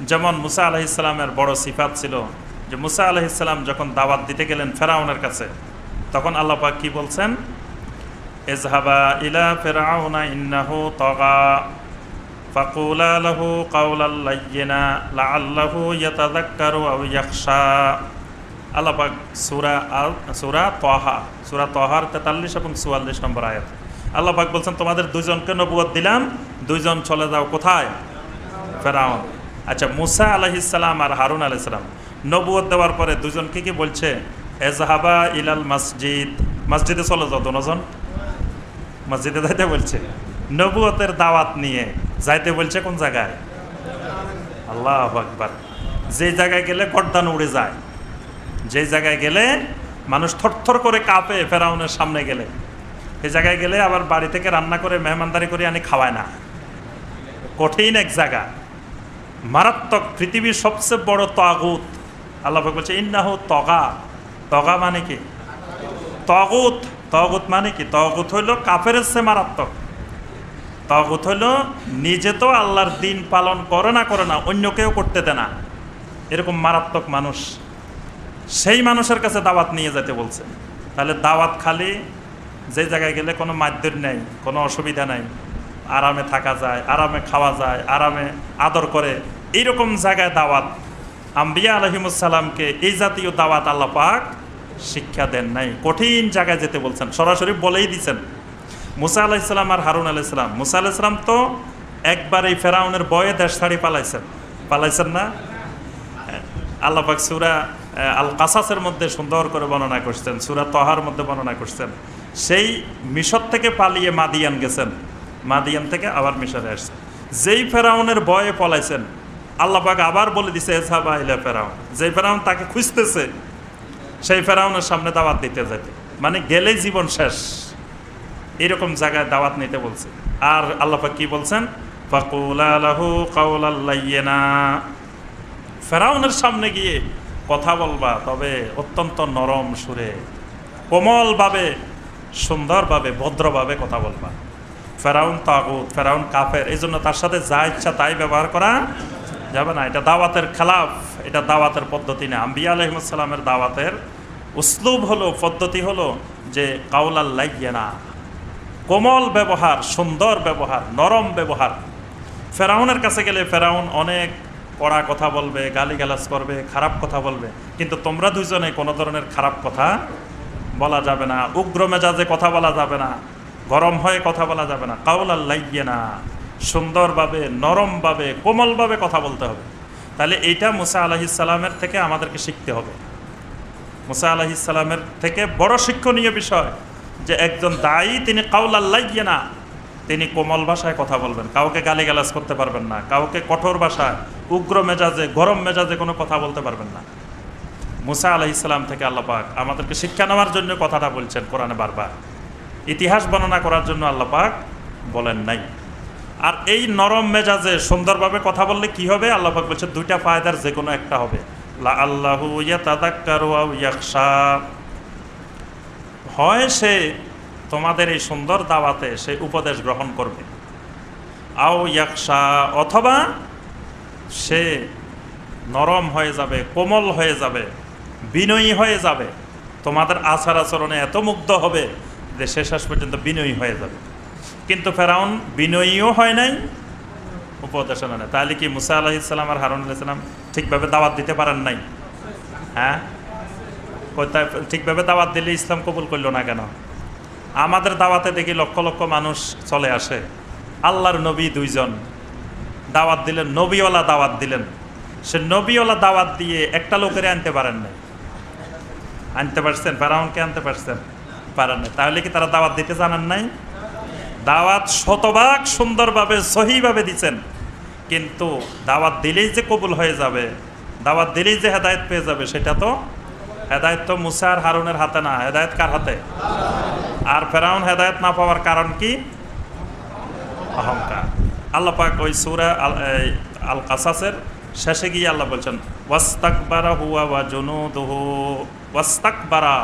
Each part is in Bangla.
যেমন মুসা আলহিসাল্লামের বড় সিফাত ছিল যে মুসা আলহিসাল্লাম যখন দাওয়াত দিতে গেলেন ফেরাউনের কাছে, তখন আল্লাহ পাক কি বলছেন? এজহাবা ইলা ফেরাউনা ইন্নাহু তগা, ফাকুলা লাহু কাউলাল লাইয়িনা লাআল্লাহু ইয়াতাযাক্কারু আও ইয়াখশা। আল্লাহ পাক সূরা আল, সূরা তহা, সূরা তহার 43 এবং 44 নম্বর আয়াত। আল্লাহ পাক বলছেন, তোমাদের দুইজনকে নবুয়ত দিলাম, দুইজন চলে যাও কোথায়? ফেরাউন। আচ্ছা মুসা আলাইহিসসালাম আর হারুন আলাইহিসসালাম নবুয়ত দেওয়ার পরে দুজনকে কি বলছে? এজহাবা ইলাল মসজিদ। মসজিদে চলে যাও দুজন মসজিদে যাইতে বলছে নবুয়তের দাওয়াত নিয়ে যাইতে বলছে কোন জায়গায়? আল্লাহ আকবার। যে জায়গায় গেলে গর্দান উড়ে যায়। যে জায়গায় গেলে মানুষ থরথর করে কাঁপে ফেরাউনের সামনে গেলে। এই জায়গায় গেলে আবার বাড়ি থেকে রান্না করে, মেহমানদারি করে আনি, খাওয়ায় না। কঠিন এক জায়গা। মারাত্মক, পৃথিবীর সবচেয়ে বড় তাগুত। আল্লাহ বলছে, ইন্নাহু তগা। তগা মানে কি? তগুত। তগুত মানে কি? তগুত হইল কাফের সে মারাত্মক। তগুত হইল নিজে তো আল্লাহর দিন পালন করে না করে না, অন্য কেউ করতে দেয় না। এরকম মারাত্মক মানুষ। সেই মানুষের কাছে দাওয়াত নিয়ে যেতে বলছে। তাহলে দাওয়াত খালি যে জায়গায় গেলে কোনো মাধ্যর নেই, কোনো অসুবিধা নাই। আরামে থাকা যায়, আরামে খাওয়া যায়, আরামে আদর করে। এইরকম জায়গায় দাওয়াত। আম্বিয়া আলহিমুসাল্লামকে এই জাতীয় দাওয়াত আল্লাহ পাক শিক্ষা দেন নাই। কঠিন জায়গায় যেতে বলছেন। সরাসরি বলেই দিছেন। মুসা আলাইসালাম আর হারুন আলাইসালাম মুসা আলাইসালাম তো একবার এই ফেরাউনের বয়ে দেশ ছাড়ি পালাইছেন। পালাইছেন না? আল্লাহ পাক সুরা আল কাসাসের মধ্যে সুন্দর করে বর্ণনা করছেন। সুরা তহার মধ্যে বর্ণনা করছেন। সেই মিশর থেকে পালিয়ে মাদিয়ান গেছেন। মাদিয়ান থেকে আবার মিশরে আসছেন। যেই ফেরাউনের বয়ে পলাইছেন আল্লাহ পাক আবার বলে দিছে এসাবা ফেরাউন। যেই ফেরাউন তাকে খুঁজতেছে, সেই ফেরাউনের সামনে দাওয়াত দিতে যেতে মানে গেলেই জীবন শেষ। এরকম জায়গায় দাওয়াত নিতে বলছে। আর আল্লাহ কি বলছেন? ফেরাউনের সামনে গিয়ে কথা বলবা, তবে অত্যন্ত নরম সুরে, কোমলভাবে, সুন্দরভাবে, ভদ্রভাবে কথা বলবা। ফেরাউন তাগুত, ফেরাউন কাফের এই জন্য তার সাথে যা ইচ্ছা তাই ব্যবহার করা যাবে না, এটা দাওয়াতের খেলাফ, এটা দাওয়াতের পদ্ধতি না। আম্বিয়া আলহিমসাল্লামের দাওয়াতের উসলুব হলো, পদ্ধতি হলো যে কাউলাল্লাইয়ে না কোমল ব্যবহার, সুন্দর ব্যবহার, নরম ব্যবহার। ফেরাউনের কাছে গেলে ফেরাউন অনেক কড়া কথা বলবে, গালিগালাজ করবে, খারাপ কথা বলবে। কিন্তু তোমরা দুজনে কোনো ধরনের খারাপ কথা বলা যাবে না, উগ্র মেজাজে কথা বলা যাবে না, গরম হয়ে কথা বলা যাবে না। কাউলাল লাইয়ে না সুন্দরভাবে, নরমভাবে, কোমলভাবে কথা বলতে হবে। তাহলে এইটা মুসা আলাহিসাল্লামের থেকে আমাদেরকে শিখতে হবে। মুসা আলাহিসাল্লামের থেকে বড় শিক্ষণীয় বিষয় যে একজন দায়ী তিনি কাউলাল লাইয়ে না, তিনি কোমল ভাষায় কথা বলবেন। কাউকে গালিগালাজ করতে পারবেন না, কাউকে কঠোর ভাষায়, উগ্র মেজাজে, গরম মেজাজে কোনো কথা বলতে পারবেন না। মুসা আলাহ ইসলাম থেকে আল্লাপাক আমাদেরকে শিক্ষা নেওয়ার জন্য কথাটা বলছেন কোরআনে বারবার। ইতিহাস বর্ণনা করার জন্য আল্লাপাক বলেন নাই। আর এই নরম মেজাজে সুন্দরভাবে কথা বললে কি হবে? আল্লাপাক বলছে, দুইটা ফায়দার যে কোনো একটা হবে। আল্লাহু হয় সে তোমাদের এই সুন্দর দাওয়াতে সে উপদেশ গ্রহণ করবে। আও ইয়াকশা অথবা সে নরম হয়ে যাবে, কোমল হয়ে যাবে, বিনয়ী হয়ে যাবে। তোমাদের আচার আচরণে এত মুগ্ধ হবে যে সে শেষ পর্যন্ত বিনয়ী হয়ে যাবে। কিন্তু ফেরাউন বিনয়ীও হয় নাই উপদেশ নেয় তাহলে কি মুসা আলাহিসাল্লাম আর হারুন আলাইসাল্লাম ঠিকভাবে দাওয়াত দিতে পারেন নাই? হ্যাঁ? ঠিকভাবে দাওয়াত দিলে ইসলাম কবুল করল না কেন? আমাদের দাওয়াতে দেখি লক্ষ লক্ষ মানুষ চলে আসে। আল্লাহর নবী দুইজন। দাওয়াত দিলেন, নবীওয়ালা দাওয়াত দিলেন। সে নবীওয়ালা দাওয়াত দিয়ে একটা লোকের আনতে পারেন নাই। আনতে পারছেন? ফেরাউনকে আনতে পারছেন? পারেন নাই। তাহলে কি তারা দাওয়াত দিতে জানেন নাই? দাওয়াত শতভাগ সুন্দরভাবে, সহিভাবে দিচ্ছেন কিন্তু দাওয়াত দিলেই যে কবুল হয়ে যাবে, দাওয়াত দিলেই যে হেদায়ত পেয়ে যাবে, সেটা তো হেদায়ত তো মুসার হারুনের হাতে না। হেদায়ত কার হাতে? আর ফেরাউন হেদায়ত না পাওয়ার কারণ কি? অহংকার। আল্লাহ পাক ওই সুরা আল কাসাসের শেষে গিয়ে আল্লাহ বলছেন, ওয়াস্তাকবারা হুয়া বা জুনুদুহু, ওয়াস্তাকবারা।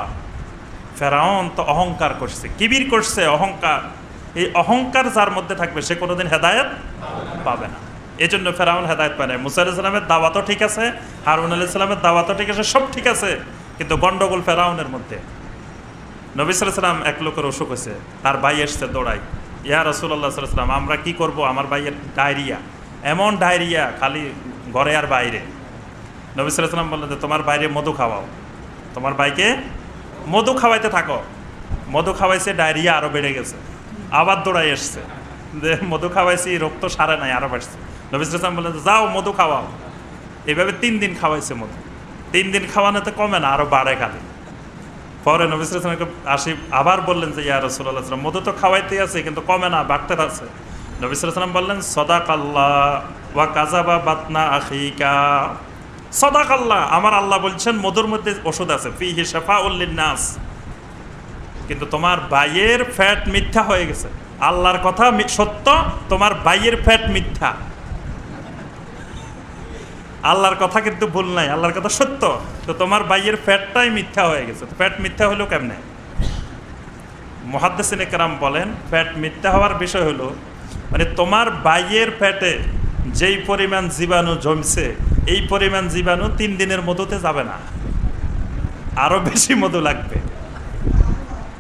ফেরাউন তো অহংকার করছে, কিবির করছে অহংকার। এই অহংকার যার মধ্যে থাকবে, সে কোনোদিন হেদায়ত পাবে না। এই জন্য ফেরাউন হেদায়ত পায় না মুসা আলাইসালামের দাওয়াতও ঠিক আছে, হারুন আলাইসালামের দাওয়াতও ঠিক আছে, সব ঠিক আছে। কিন্তু গন্ডগোল ফেরাউনের মধ্যে। নবী এক লোকের অসুখ হয়েছে, তার ভাই এসছে দৌড়াই ইয়া রসুল্লাহ সাল্লাম, আমরা কি করব? আমার ভাইয়ের ডায়রিয়া। এমন ডায়রিয়া, খালি ঘরে আর বাইরে। নবী সালাম বললেন যে, তোমার বাইরে মধু খাওয়াও। তোমার ভাইকে মধু খাওয়াইতে থাকো। মধু খাওয়াইছে, ডায়রিয়া আরও বেড়ে গেছে। আবার দৌড়াই এসছে। যে মধু খাওয়াইছি, রক্ত সারে নাই আরও বাড়ছে। নবী সালাম বললেন, যাও, মধু খাওয়াও। এইভাবে তিন দিন খাওয়াইছে মধু। তিন দিন খাওয়ানোতে কমে না আরও বাড়ে খালি। পরে নবী সালামকে আসি, আবার বললেন যে, ইয়া রসুল্লাহ সাল্লাম মধু তো খাওয়াইতেই আছে, কিন্তু কমে না, বাড়তে আছে। নবী সালাম বললেন সদাক আল্লাহ ওয়া কাজাবা বাতনা আখিকা। সদাক আল্লাহ আমার আল্লাহ বলছেন, মধুর মধ্যে ওষুধ আছে ফি হিসাফা উল্লিন নাস কিন্তু তোমার বাইয়ের ফ্যাট মিথ্যা হয়ে গেছে। আল্লাহর কথা সত্য, তোমার বাইয়ের ফ্যাট মিথ্যা। আল্লাহর কথা কিন্তু ভুল নাই, আল্লাহর কথা সত্য। তো তোমার বাইয়ের ফ্যাটটাই মিথ্যা হয়ে গেছে। ফ্যাট মিথ্যা হলো কেমনে? মহাদ্দেসিন একরাম বলেন, ফ্যাট মিথ্যা হওয়ার বিষয় হলো মানে তোমার বাইয়ের ফ্যাটে যেই পরিমাণ জীবাণু জমছে, এই পরিমাণ জীবাণু তিন দিনের মধুতে যাবে না। আরও বেশি মধু লাগবে।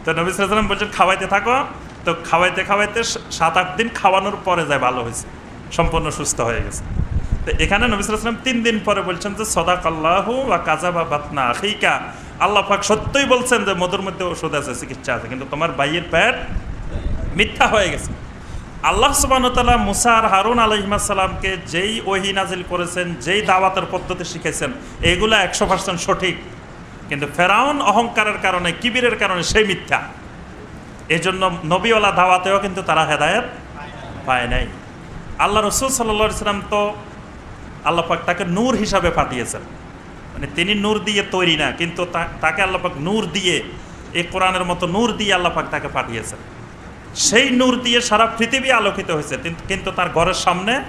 তো নবী সাল্লাম বলছেন, খাওয়াইতে থাকো। তো খাওয়াইতে খাওয়াইতে সাত আট দিন খাওয়ানোর পরে যায় ভালো হয়েছে, সম্পূর্ণ সুস্থ হয়ে গেছে। তো এখানে নবী সাল্লাম তিন দিন পরে বলছেন যে সদাক আল্লাহ বা কাজা বা বাতনা আখিকা। আল্লাহ পাক সত্যই বলছেন যে, মধুর মধ্যে ওষুধ আছে, চিকিৎসা আছে, কিন্তু তোমার বাইয়ের প্যাট মিথ্যা হয়ে গেছে। আল্লাহ সুবাহতাল্লাহ মুসা আর হারুন আলহিমাসাল্লামকে যেই ওহি নাজিল করেছেন, যেই দাওয়াতের পদ্ধতি শিখেছেন, এগুলো একশো পার্সেন্ট সঠিক। কিন্তু ফেরাউন অহংকারের কারণে, কিবিরের কারণে সেই মিথ্যা। এই জন্য নবীওয়ালা দাওয়াতেও কিন্তু তারা হেদায়ত পায় নাই। আল্লাহ রসুল সাল্লা সাল্লাম তো আল্লাহ পাক তাকে নূর হিসাবে পাঠিয়েছেন। মানে তিনি নূর দিয়ে তৈরি না, কিন্তু তাকে আল্লাহ পাক নূর দিয়ে, এই কোরআনের মতো নূর দিয়ে আল্লাহ পাক তাকে পাঠিয়েছেন। সেই নূর দিয়ে সারা পৃথিবী আলোকিত হয়েছে কিন্তু- তার ঘরের সামনে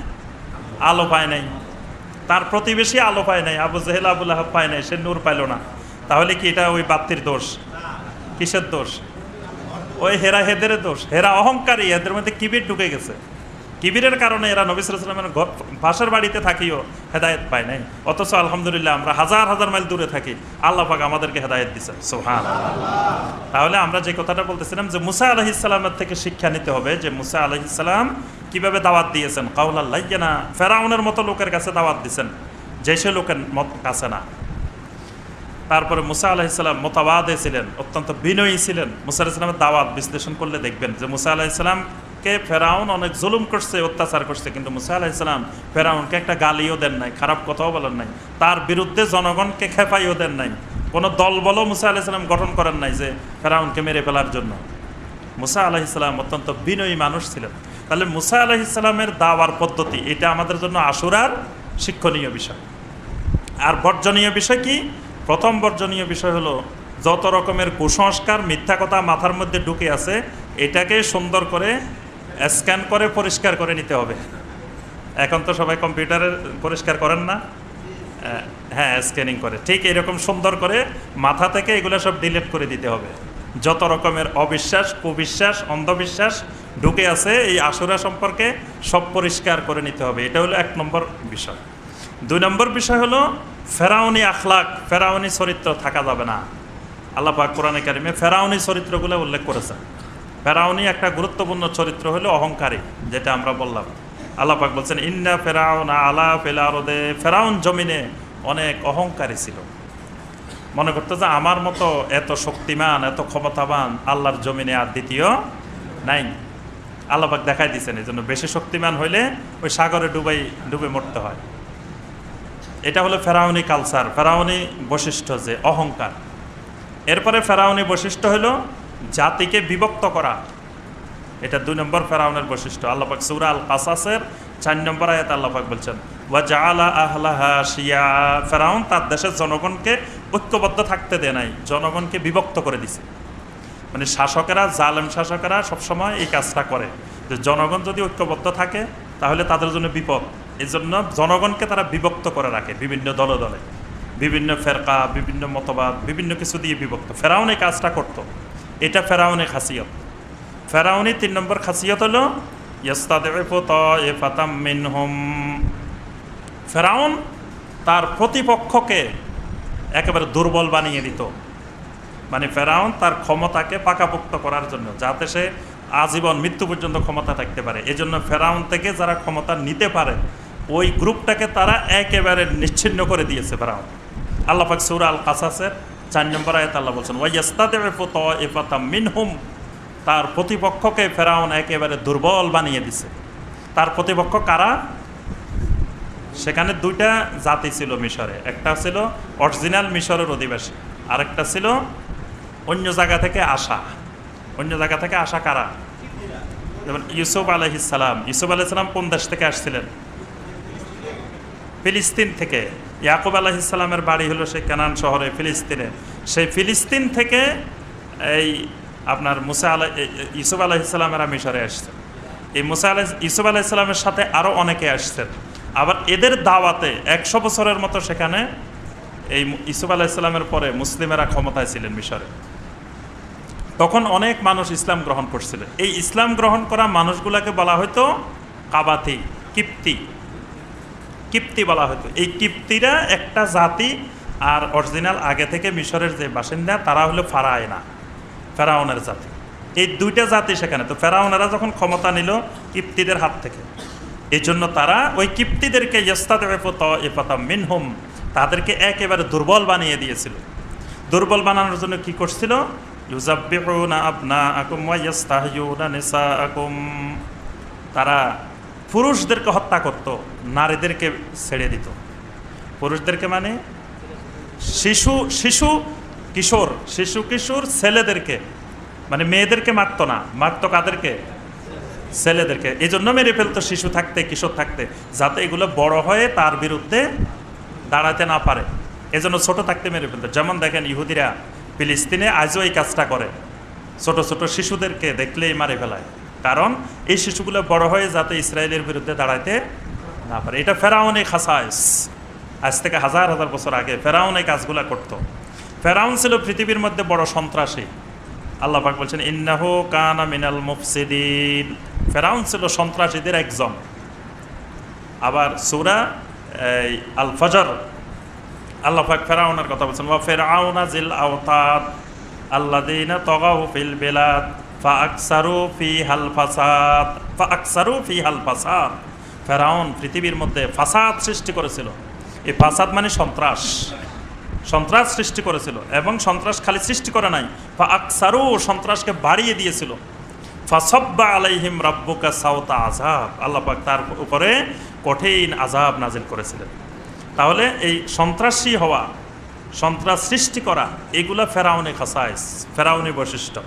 আলো পায় নাই। তার প্রতিবেশী আলো পায় নাই, আবু জেহেল, আবুল আহাব পায় নাই, সে নূর পাইল না। তাহলে কি এটা ওই বাপ্তির দোষ? কিসের দোষ? ওই হেরা হেদের দোষ। হেরা অহংকারী, এদের মধ্যে কিবির ঢুকে গেছে। কিবিরের কারণে এরা নবী সালামের পাশের বাড়িতে থাকিও হেদায়েত পায় নাই। অথচ আলহামদুলিল্লাহ আমরা হাজার হাজার মাইল দূরে থাকি। আল্লাহ পাক আমাদেরকে হেদায়েত দিচ্ছেন সোহান তাহলে আমরা যে কথাটা বলতেছিলাম যে মুসা আলহিসাল্লামের থেকে শিক্ষা নিতে হবে যে মুসা আলহিসাল্লাম কীভাবে দাওয়াত দিয়েছেন। কাউল আল্লাহ না ফেরাউনের মতো লোকের কাছে দাওয়াত দিয়েছেন। যে সে লোকের মত কাছে না। তারপরে মুসা আলাহিসাল্লাম মোতাবাদে ছিলেন, অত্যন্ত বিনয়ী ছিলেন। মুসা আলাহিসাল্লামের দাওয়াত বিশ্লেষণ করলে দেখবেন যে মুসা আলাহিসাল্লামকে ফেরাউন অনেক জুলুম করছে, অত্যাচার করছে, কিন্তু মুসা আলাহিসাল্লাম ফেরাউনকে একটা গালিও দেন নাই, খারাপ কথাও বলেন নাই। তার বিরুদ্ধে জনগণকে খেপাইও দেন নাই। কোনো দল বলও মুসা আলাহিসাল্লাম গঠন করেন নাই যে ফেরাউনকে মেরে ফেলার জন্য। মুসা আলাহিসাল্লাম অত্যন্ত বিনয়ী মানুষ ছিলেন। তাহলে মুসা আলাহিসাল্লামের দাওয়ার পদ্ধতি, এটা আমাদের জন্য আশুরার শিক্ষণীয় বিষয়। আর বর্জনীয় বিষয় কি? প্রথম বর্জনীয় বিষয় হলো, যত রকমের কুসংস্কার মিথ্যা কথা মাথার মধ্যে ঢুকে আছে, এটাকে সুন্দর করে স্ক্যান করে পরিষ্কার করে নিতে হবে। এখন তো সবাই কম্পিউটারে পরিষ্কার করেন না। হ্যাঁ স্ক্যানিং করে। ঠিক এরকম সুন্দর করে মাথা থেকে এগুলো সব ডিলিট করে দিতে হবে। যত রকমের অবিশ্বাস, কুবিশ্বাস, অন্ধবিশ্বাস ঢুকে আছে, এই আসুরা সম্পর্কে সব পরিষ্কার করে নিতে হবে। এটা হলো এক নম্বর বিষয়। দুই নম্বর বিষয় হলো ফেরাউনি আখলাক, ফেরাউনি চরিত্র থাকা যাবে না। আল্লাহ পাক কোরআনে কারিমে ফেরাউনি চরিত্রগুলো উল্লেখ করেছেন। ফেরাউনি একটা গুরুত্বপূর্ণ চরিত্র হলো অহংকারী, যেটা আমরা বললাম। আল্লাহ পাক বলছেন, ইন্না ফেরাউন আলা ফেলারদে ফেরাউন জমিনে অনেক অহংকারী ছিল। মনে করতো যে আমার মতো এত শক্তিমান, এত ক্ষমতাবান আল্লাহর জমিনে আর দ্বিতীয় নাই। আল্লাপাক দেখাই দিচ্ছেন এই জন্য বেশি শক্তিমান হইলে ওই সাগরে ডুবাই, ডুবে মরতে হয়। এটা হলো ফেরাউনি কালচার, ফেরাউনি বৈশিষ্ট্য যে অহংকার। এরপরে ফেরাউনি বৈশিষ্ট্য হলো জাতিকে বিভক্ত করা। এটা দুই নম্বর ফেরাউনের বৈশিষ্ট্য। আল্লাপাক সুরা আল কাসাসের চার নম্বর আয়াত আল্লাপাক বলছেন ওয়া জাআলা আহলাহা ফেরাউন তার দেশের জনগণকে ঐক্যবদ্ধ থাকতে দেয় নাই, জনগণকে বিভক্ত করে দিছে। মানে শাসকেরা, জালেম শাসকেরা সবসময় এই কাজটা করে। যে জনগণ যদি ঐক্যবদ্ধ থাকে, তাহলে তাদের জন্য বিপদ। এই জন্য জনগণকে তারা বিভক্ত করে রাখে, বিভিন্ন দলে দলে। বিভিন্ন ফেরকা, বিভিন্ন মতবাদ, বিভিন্ন কিছু দিয়ে বিভক্ত। ফেরাউন কাজটা করতো। এটা ফেরাউনের খাসিয়ত। ফেরাউনি তিন নম্বর খাসিয়ত হলো ফেরাউন তার প্রতিপক্ষকে একেবারে দুর্বল বানিয়ে দিত। মানে ফেরাউন তার ক্ষমতাকে পাকাপোক্ত করার জন্য, যাতে সে আজীবন মৃত্যু পর্যন্ত ক্ষমতা থাকতে পারে। এজন্য ফেরাউন থেকে যারা ক্ষমতা নিতে পারে ওই গ্রুপটাকে তারা একেবারে নিচ্ছিন্ন করে দিয়েছে ফেরাউন। আল্লাহ পাক সৌরা আল কাসাসের চার নম্বর আয়াত আল্লাহ বলছেন ওয়াইয়াস্তাদিফাতাম মিনহুম। তার প্রতিপক্ষকে ফেরাউন একেবারে দুর্বল বানিয়ে দিছে। তার প্রতিপক্ষ কারা? সেখানে দুইটা জাতি ছিল মিশরে। একটা ছিল অরিজিনাল মিশরের অধিবাসী, আরেকটা ছিল অন্য জায়গা থেকে আসা। অন্য জায়গা থেকে আসা কারা? যেমন ইউসুফ আলহিসাল্লাম ইউসুফ আলাইসাল্লাম কোন দেশ থেকে আসছিলেন? ফিলিস্তিন থেকে। ইয়াকুব আলাহিসাল্লামের বাড়ি হলো সেই কানান শহরে ফিলিস্তিনে। সেই ফিলিস্তিন থেকে এই আপনার মুসা আলাহ ইউসুফ আলাহিসাল্লামেরা মিশরে আসছেন এই মুসা আলাহ ইউসুফ আলাহিসাল্লামের সাথে আরও অনেকে আসছেন। আবার এদের দাওয়াতে একশো বছরের মতো সেখানে এই ইসুফ আলাহিসাল্লামের পরে মুসলিমেরা ক্ষমতায় ছিলেন মিশরে। তখন অনেক মানুষ ইসলাম গ্রহণ করছিল। এই ইসলাম গ্রহণ করা মানুষগুলাকে বলা হতো কাবাতি, কিপ্তি। কিপ্তি বলা হতো। এই কিপ্তিরা একটা জাতি আর অরিজিনাল আগে থেকে মিশরের যে বাসিন্দা, তারা হলো ফারায়না, ফেরাউনের জাতি। এই দুইটা জাতি সেখানে। তো ফেরাউনেরা যখন ক্ষমতা নিল কিপ্তিদের হাত থেকে এই জন্য তারা ওই কিপ্তিদেরকে ইস্তাদ মিনহুম, তাদেরকে একেবারে দুর্বল বানিয়ে দিয়েছিল। দুর্বল বানানোর জন্য কি করছিল? ইউজাব্বিহুনা আবনাআকুম ওয়া ইস্তাহয়ুনা নিসাআকুম। তারা পুরুষদেরকে হত্যা করত, নারীদেরকে ছেড়ে দিত। পুরুষদেরকে মানে? শিশু শিশু কিশোর শিশু কিশোর ছেলেদেরকে। মানে মেয়েদেরকে মারত না। মারত কাদেরকে? ছেলেদেরকে। এই জন্য মেরে ফেলতো শিশু থাকতে, কিশোর থাকতে, যাতে এগুলো বড় হয়ে তার বিরুদ্ধে দাঁড়াতে না পারে। এজন্য ছোট থাকতে মেরে ফেলতো। যেমন দেখেন ইহুদিরা ফিলিস্তিনে আজও এই কাজটা করে। ছোট ছোট শিশুদেরকে দেখলেই মারে ফেলায়। কারণ এই শিশুগুলো বড় হয়ে যাতে ইসরায়েলের বিরুদ্ধে দাঁড়াইতে না পারে। এটা ফেরাউন খাসায়স আজ থেকে হাজার হাজার বছর আগে ফেরাউন এই কাজগুলো করত। ফেরাউন ছিল পৃথিবীর মধ্যে বড় সন্ত্রাসী। আল্লাহ পাক বলছেন, ইন্নাহু কানা মিনাল মুফসিদিন। ফেরাউন ছিল সন্ত্রাসীদের একজন। আবার সুরা আল ফজর আল্লাহ পাক ফেরাউনের কথা বলছেন, ওয়া ফেরাউনা জিল আওতাদ আল্লাযীনা তাগাউ ফিল বিলাদ। ফি হাল ফাসাদ ফি হাল ফেরাউন পৃথিবীর মধ্যে ফাসাদ সৃষ্টি করেছিল। এই ফাসাদ মানে সন্ত্রাস। সন্ত্রাস সৃষ্টি করেছিল এবং সন্ত্রাস খালি সৃষ্টি করে নাই। ফা আকসারু সন্ত্রাসকে বাড়িয়ে দিয়েছিল। ফাসব্বা আলাইহিম রাব্বুকা সাউতা আজাব আল্লাহ পাক তার উপরে কঠিন আজাব নাজিল করেছিলেন। তাহলে এই সন্ত্রাসী হওয়া, সন্ত্রাস সৃষ্টি করা, এগুলা ফেরাউনে খাসাইস ফেরাউনি বৈশিষ্ট্য।